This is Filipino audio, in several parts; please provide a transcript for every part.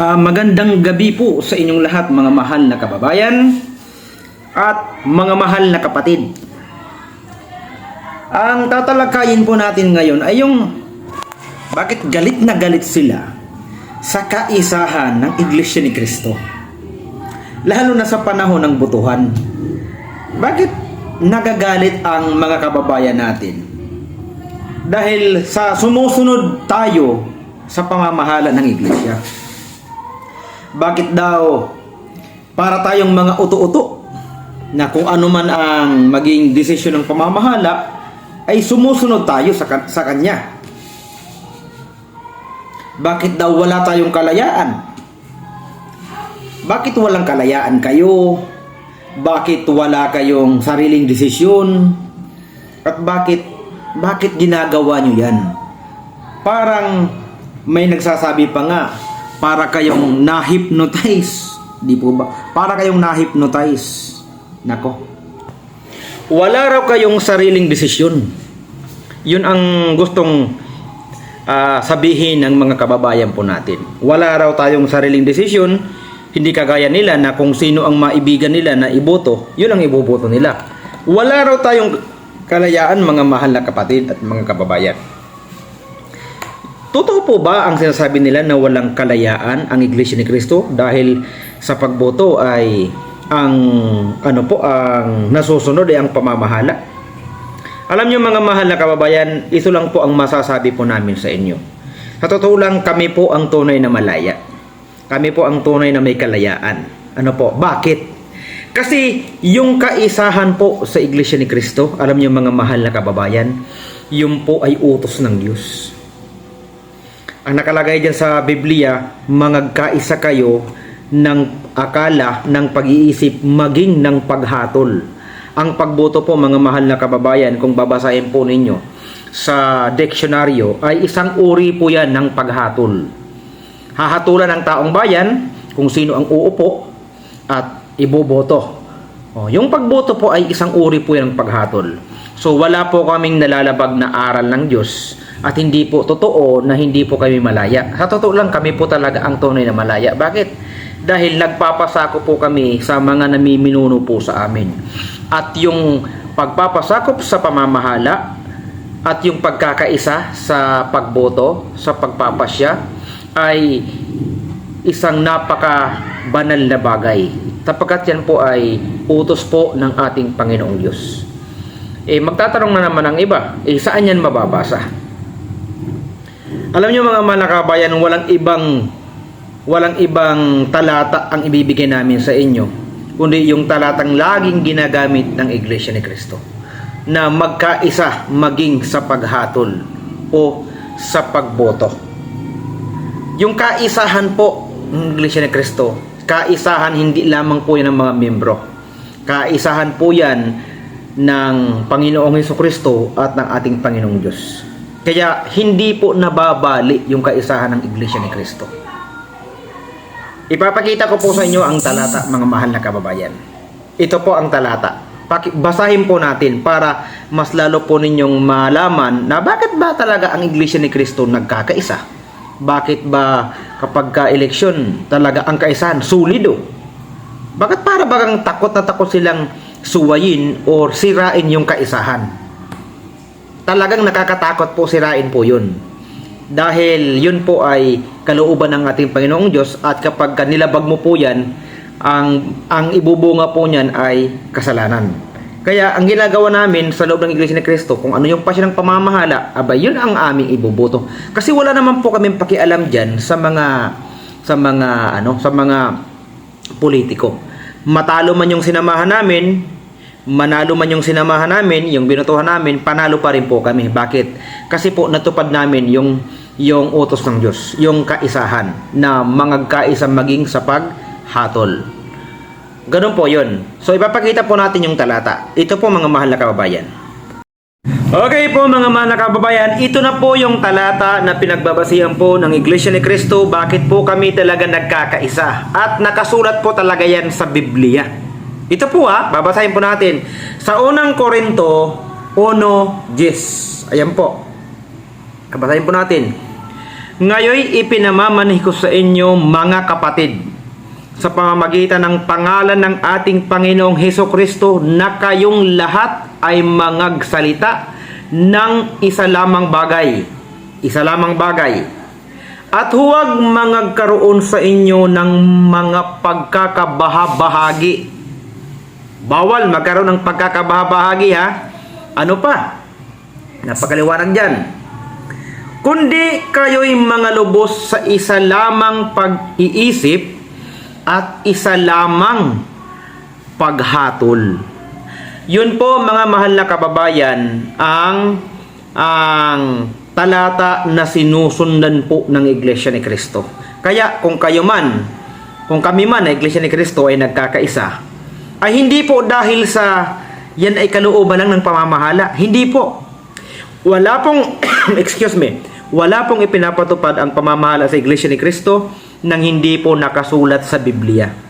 Ah, magandang gabi po sa inyong lahat mga mahal na kababayan at mga mahal na kapatid. Ang tatalakayin po natin ngayon ay yung bakit galit na galit sila sa kaisahan ng Iglesia ni Kristo. Lalo na sa panahon ng butuhan. Bakit nagagalit ang mga kababayan natin? Dahil sa sumusunod tayo sa pamamahala ng Iglesia. Bakit daw para tayong mga uto-uto na kung ano man ang maging desisyon ng pamamahala ay sumusunod tayo sa, sa kanya. Bakit daw wala tayong kalayaan? Bakit walang kalayaan kayo? Bakit wala kayong sariling desisyon? At bakit bakit ginagawa nyo yan? Parang may nagsasabi pa nga, para kayong na-hypnotize. Di po ba? Para kayong na-hypnotize. Nako. Wala raw kayong sariling desisyon. Yun ang gustong ah, sabihin ng mga kababayan po natin. Wala raw tayong sariling desisyon. Hindi kagaya nila na kung sino ang maibigan nila na iboto, yun ang iboboto nila. Wala raw tayong kalayaan mga mahal na kapatid at mga kababayan. Totoo po ba ang sinasabi nila na walang kalayaan ang Iglesia ni Kristo dahil sa pagboto ay ang ano po ang nasusunod ay ang pamamahala? Alam niyo mga mahal na kababayan, ito lang po ang masasabi po namin sa inyo. Sa totoo lang kami po ang tunay na malaya. Kami po ang tunay na may kalayaan. Ano po? Bakit? Kasi yung kaisahan po sa Iglesia ni Kristo, alam niyo mga mahal na kababayan, yun po ay utos ng Diyos. Ang nakalagay dyan sa Biblia, mangagkaisa kayo ng akala, ng pag-iisip, maging ng paghatol. Ang pagboto po mga mahal na kababayan, kung babasahin po ninyo sa diksyonaryo, ay isang uri po yan ng paghatol. Hahatulan ng taong bayan kung sino ang uupo at iboboto. O, yung pagboto po ay isang uri po yan ng paghatol. So wala po kaming nalalabag na aral ng Diyos at hindi po totoo na hindi po kami malaya. Sa totoo lang kami po talaga ang tunay na malaya. Bakit? Dahil nagpapasako po kami sa mga namiminuno po sa amin. At yung pagpapasakop sa pamamahala at yung pagkakaisa sa pagboto, sa pagpapasya ay isang napaka banal na bagay. Tapagkat yan po ay utos po ng ating Panginoong Diyos. Eh magtatanong na naman ang iba, eh saan yan mababasa? Alam niyo mga manakabayan, walang ibang walang ibang talata ang ibibigay namin sa inyo, kundi yung talatang laging ginagamit ng Iglesia ni Kristo na magkaisa maging sa paghatol o sa pagboto. Yung kaisahan po ng Iglesia ni Kristo, kaisahan hindi lamang po yan ng mga membro. Kaisahan po yan ng Panginoong Heso Kristo at ng ating Panginoong Diyos. Kaya hindi po nababali yung kaisahan ng Iglesia ni Kristo. Ipapakita ko po sa inyo ang talata, mga mahal na kababayan. Ito po ang talata. Basahin po natin para mas lalo po ninyong malaman na bakit ba talaga ang Iglesia ni Kristo nagkakaisa? Bakit ba kapag ka-eleksyon talaga ang kaisahan sulido? Bakit para bagang takot na takot silang suwayin or sirain yung kaisahan? Talagang nakakatakot po sirain po yun. Dahil yun po ay kalooban ng ating Panginoong Diyos at kapag nilabag mo po yan, ang, ang ibubunga po niyan ay kasalanan. Kaya ang ginagawa namin sa loob ng Iglesia ni Cristo, kung ano yung pasya ng pamamahala, aba yun ang aming iboboto. Kasi wala naman po kami pakialam diyan sa mga sa mga ano, sa mga politiko. Matalo man yung sinamahan namin, manalo man yung sinamahan namin, yung binutuhan namin, panalo pa rin po kami. Bakit? Kasi po natupad namin yung yung utos ng Diyos, yung kaisahan na mangagkaisa maging sa paghatol. Ganun po yun. So ipapakita po natin yung talata. Ito po mga mahal na kababayan. Okay po mga na kababayan, ito na po yung talata na pinagbabasihan po ng Iglesia ni Cristo. Bakit po kami talaga nagkakaisa? At nakasulat po talaga yan sa Biblia. Ito po ha, babasahin po natin. Sa unang Korinto 1.10. Ayan po. Babasahin po natin. Ngayon ipinamamanih ko sa inyo mga kapatid sa pamamagitan ng pangalan ng ating Panginoong Heso Kristo na kayong lahat ay mangagsalita ng isa lamang bagay. Isa lamang bagay. At huwag mangagkaroon sa inyo ng mga pagkakabahabahagi. Bawal magkaroon ng pagkakabahabahagi ha. Ano pa? Napakaliwanag dyan. Kundi kayo'y mga lubos sa isa lamang pag-iisip at isa lamang paghatol. Yun po mga mahal na kababayan ang ang talata na sinusundan po ng Iglesia ni Kristo. Kaya kung kayo man, kung kami man na Iglesia ni Kristo ay nagkakaisa, ay hindi po dahil sa yan ay kalooban lang ng pamamahala. Hindi po. Wala pong, excuse me, wala pong ipinapatupad ang pamamahala sa Iglesia ni Kristo nang hindi po nakasulat sa Biblia.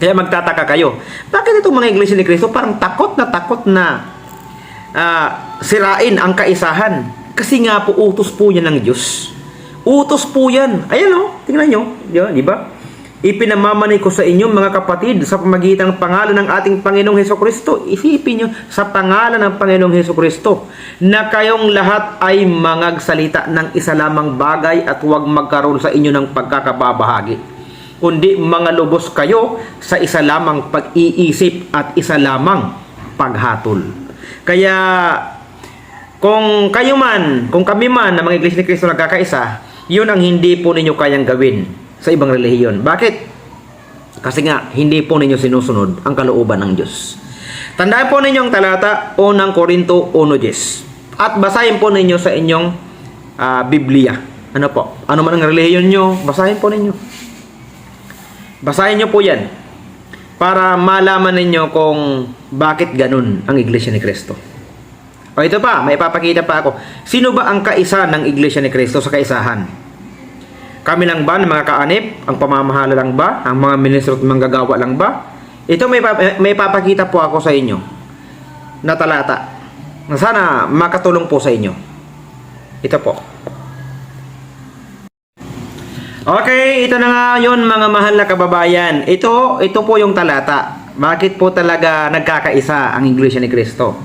Kaya magtataka kayo, bakit itong mga Iglesia ni Kristo parang takot na takot na ah, sirain ang kaisahan? Kasi nga po, utos po yan ng Diyos. Utos po yan. Ayan o, tingnan nyo. Di ba? Ipinamamanay ko sa inyo mga kapatid sa pamagitan ng pangalan ng ating Panginoong Heso Kristo. Isipin nyo sa pangalan ng Panginoong Heso Kristo na kayong lahat ay mangagsalita ng isa lamang bagay at huwag magkaroon sa inyo ng pagkakababahagi. Kundi mga lubos kayo sa isa lamang pag-iisip at isa lamang paghatol. Kaya kung kayo man, kung kami man na mga iglesia ni Kristo nagkakaisa, yun ang hindi po ninyo kayang gawin sa ibang relihiyon. Bakit? Kasi nga, hindi po ninyo sinusunod ang kalooban ng Diyos. Tandaan po ninyo ang talata 1 Korinto 1.10 at basahin po ninyo sa inyong ah, Biblia. Ano po? Ano man ang relihiyon nyo, basahin po ninyo. Basahin nyo po yan para malaman ninyo kung bakit ganun ang Iglesia ni Kristo. O ito pa, may papakita pa ako. Sino ba ang kaisa ng Iglesia ni Kristo sa kaisahan? Kami lang ba ng mga kaanip? Ang pamamahala lang ba? Ang mga ministro at manggagawa lang ba? Ito may, may papakita po ako sa inyo na talata na sana makatulong po sa inyo. Ito po. Okay, ito na nga yun mga mahal na kababayan. Ito, ito po yung talata. Bakit po talaga nagkakaisa ang Iglesia ni Kristo?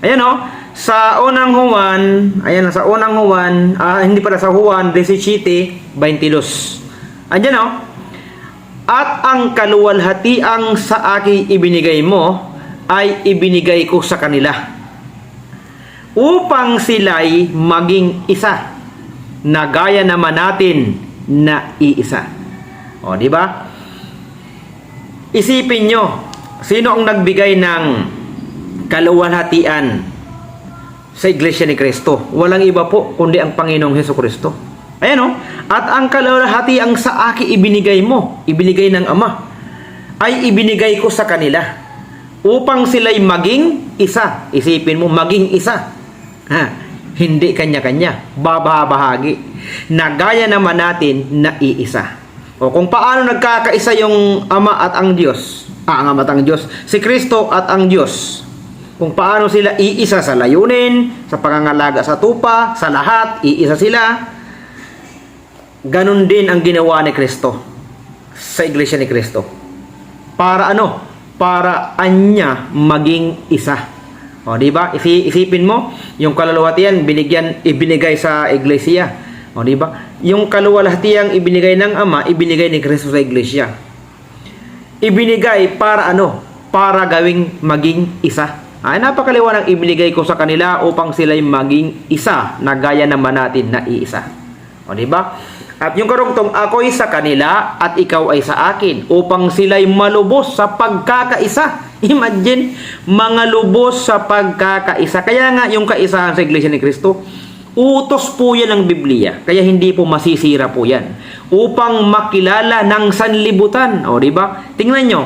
Ayan o, sa unang Juan, ayan sa unang Juan, ah, hindi pala sa Juan 17, 22. Ayan o, at ang kaluwalhatiang sa aking ibinigay mo ay ibinigay ko sa kanila upang sila'y maging isa na gaya naman natin na iisa. O, di ba? Isipin nyo, sino ang nagbigay ng kaluwalhatian sa Iglesia ni Kristo? Walang iba po, kundi ang Panginoong Heso Kristo. Ayan o, at ang kaluwalhatian sa akin ibinigay mo, ibinigay ng Ama, ay ibinigay ko sa kanila upang sila'y maging isa. Isipin mo, maging isa. Ha? Hindi kanya-kanya, babahagi. Na gaya naman natin na iisa. O kung paano nagkakaisa yung Ama at ang Diyos, ah, ang Ama at ang Diyos, si Kristo at ang Diyos. Kung paano sila iisa sa layunin, sa pangangalaga sa tupa, sa lahat, iisa sila. Ganon din ang ginawa ni Kristo sa iglesia ni Kristo. Para ano? Para anya maging isa. O, di ba? Isi, isipin mo, yung kaluluwatian binigyan ibinigay sa iglesia. O, di ba? Yung kaluwalhatiang ibinigay ng Ama, ibinigay ni Kristo sa iglesia. Ibinigay para ano? Para gawing maging isa. Ay, napakaliwanag ibinigay ko sa kanila upang sila'y maging isa na gaya naman natin na iisa. O, di ba? At yung karugtong, ako'y sa kanila at ikaw ay sa akin upang sila'y malubos sa pagkakaisa. Imagine, mga lubos sa pagkakaisa. Kaya nga yung kaisahan sa Iglesia ni Kristo, utos po yan ng Biblia. Kaya hindi po masisira po yan. Upang makilala ng sanlibutan. O, di ba? Tingnan nyo,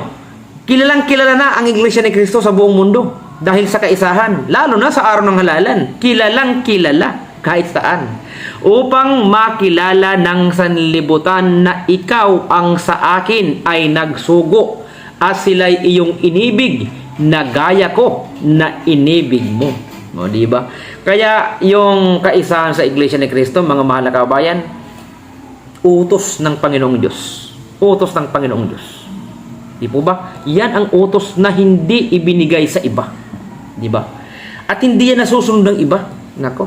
kilalang kilala na ang Iglesia ni Kristo sa buong mundo dahil sa kaisahan. Lalo na sa araw ng halalan. Kilalang kilala kahit saan upang makilala ng sanlibutan na ikaw ang sa akin ay nagsugo at sila'y iyong inibig na gaya ko na inibig mo. O, di ba? Kaya yung kaisahan sa Iglesia ni Kristo, mga mahal na kabayan, utos ng Panginoong Diyos. Utos ng Panginoong Diyos. Di po ba? Yan ang utos na hindi ibinigay sa iba. Di ba? At hindi yan nasusunod ng iba. Nako.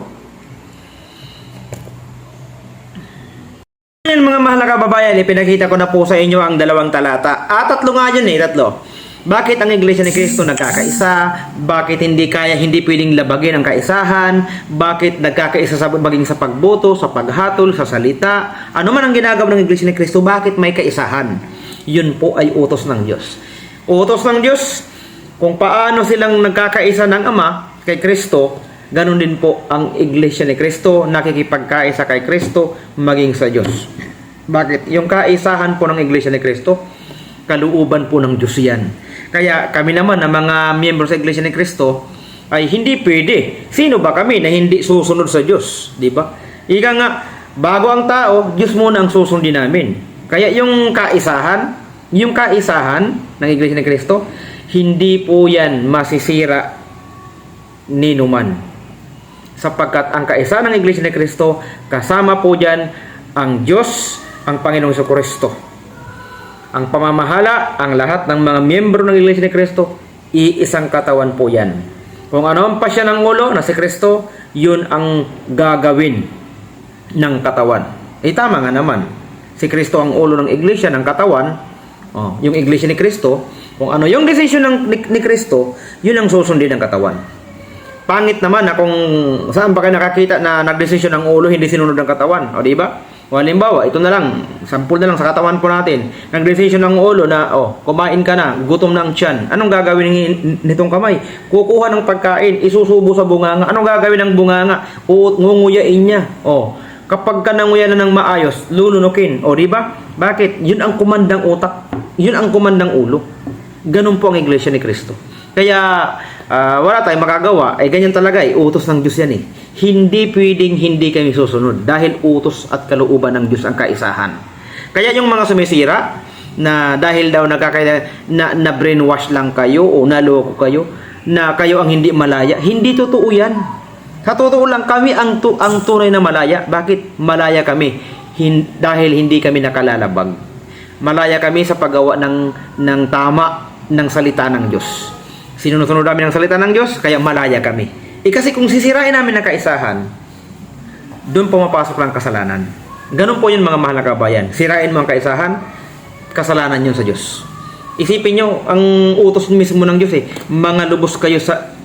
Yan mga mahal na kababayan, ipinakita ko na po sa inyo ang dalawang talata. At tatlo nga yun eh, tatlo. Bakit ang Iglesia ni Cristo nagkakaisa? Bakit hindi kaya, hindi pwedeng labagin ang kaisahan? Bakit nagkakaisa sa maging sa pagboto, sa paghatol, sa salita? Ano man ang ginagawa ng Iglesia ni Cristo, bakit may kaisahan? Yun po ay utos ng Diyos. Utos ng Diyos, kung paano silang nagkakaisa ng Ama kay Kristo, ganun din po ang Iglesia ni Kristo, nakikipagkaisa kay Kristo, maging sa Diyos. Bakit? Yung kaisahan po ng Iglesia ni Kristo, kaluuban po ng Diyos yan. Kaya kami naman na mga miyembro sa Iglesia ni Kristo ay hindi pwede. Sino ba kami na hindi susunod sa Diyos? Di ba? Ika nga, bago ang tao, Diyos muna ang susundin namin. Kaya yung kaisahan, yung kaisahan ng Iglesia ni Kristo, hindi po yan masisira ni numan. Sapagkat ang kaisahan ng Iglesia ni Kristo, kasama po dyan ang Diyos, ang Panginoong Hesus Kristo ang pamamahala, ang lahat ng mga miyembro ng Iglesia ni Kristo, iisang katawan po yan. Kung ano ang pasya ng ulo na si Kristo, yun ang gagawin ng katawan. Eh tama nga naman. Si Kristo ang ulo ng Iglesia ng katawan, oh, yung Iglesia ni Kristo, kung ano yung decision ng ni, ni Kristo, yun ang susundin ng katawan. Pangit naman na kung saan ba kayo nakakita na nagdesisyon ng ulo, hindi sinunod ng katawan. O di ba? O halimbawa, ito na lang, sampul na lang sa katawan po natin. Nagdesisyon ng ulo na, oh, kumain ka na, gutom ang tiyan. Anong gagawin ni- nitong kamay? Kukuha ng pagkain, isusubo sa bunganga. Anong gagawin ng bunganga? Uut, ngunguyain niya. Oh, kapag ka nanguya na ng maayos, lulunukin. O, di ba? Bakit? Yun ang kumandang utak. Yun ang kumandang ulo. Ganun po ang iglesia ni Kristo. Kaya, ah, wala tayong magagawa. Eh, ganyan talaga eh. Utos ng Diyos yan eh. Hindi pwedeng hindi kami susunod. Dahil utos at kalooban ng Diyos ang kaisahan. Kaya yung mga sumisira, na dahil daw nagkakaya na, na brainwash lang kayo o naloko kayo na kayo ang hindi malaya hindi totoo yan sa totoo lang kami ang tu, ang tunay na malaya bakit malaya kami Hin, dahil hindi kami nakalalabag malaya kami sa paggawa ng ng tama ng salita ng Diyos sinusunod namin ang salita ng Diyos kaya malaya kami eh kasi kung sisirain namin ang kaisahan doon pumapasok lang kasalanan ganun po yun mga mahal na kabayan sirain mo ang kaisahan kasalanan yun sa Diyos. Isipin nyo, ang utos mismo ng Diyos eh, mga lubos kayo sa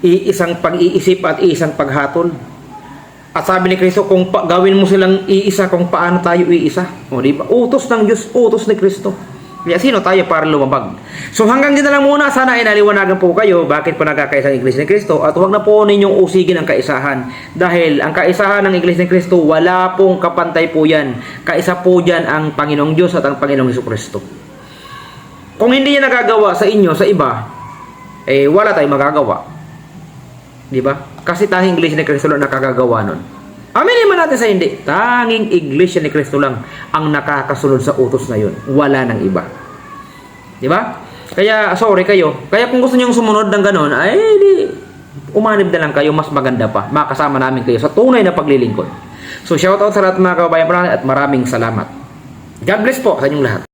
iisang pag-iisip at iisang paghatol. At sabi ni Kristo, kung pa, gawin mo silang iisa, kung paano tayo iisa. O, di? Utos ng Diyos, utos ni Kristo. Kaya sino tayo para lumabag? So hanggang dito lang muna, sana ay naliwanagan po kayo bakit po nagkakaisa ang Iglesia ni Kristo at huwag na po ninyong usigin ang kaisahan. Dahil ang kaisahan ng Iglesia ni Kristo, wala pong kapantay po yan. Kaisa po dyan ang Panginoong Diyos at ang Panginoong Hesus Kristo. Kung hindi yan nagagawa sa inyo, sa iba, eh wala tayong magagawa. Di ba? Kasi tanging Iglesia ni Kristo lang nakakagawa nun. Aminin man natin sa hindi, tanging Iglesia ni Kristo lang ang nakakasunod sa utos na yun. Wala nang iba. Di ba? Kaya, sorry kayo. Kaya kung gusto nyo sumunod ng ganon, ay di, umanib na lang kayo, mas maganda pa. Makasama namin kayo sa tunay na paglilingkod. So, shoutout sa lahat mga kababayan at maraming salamat. God bless po sa inyong lahat.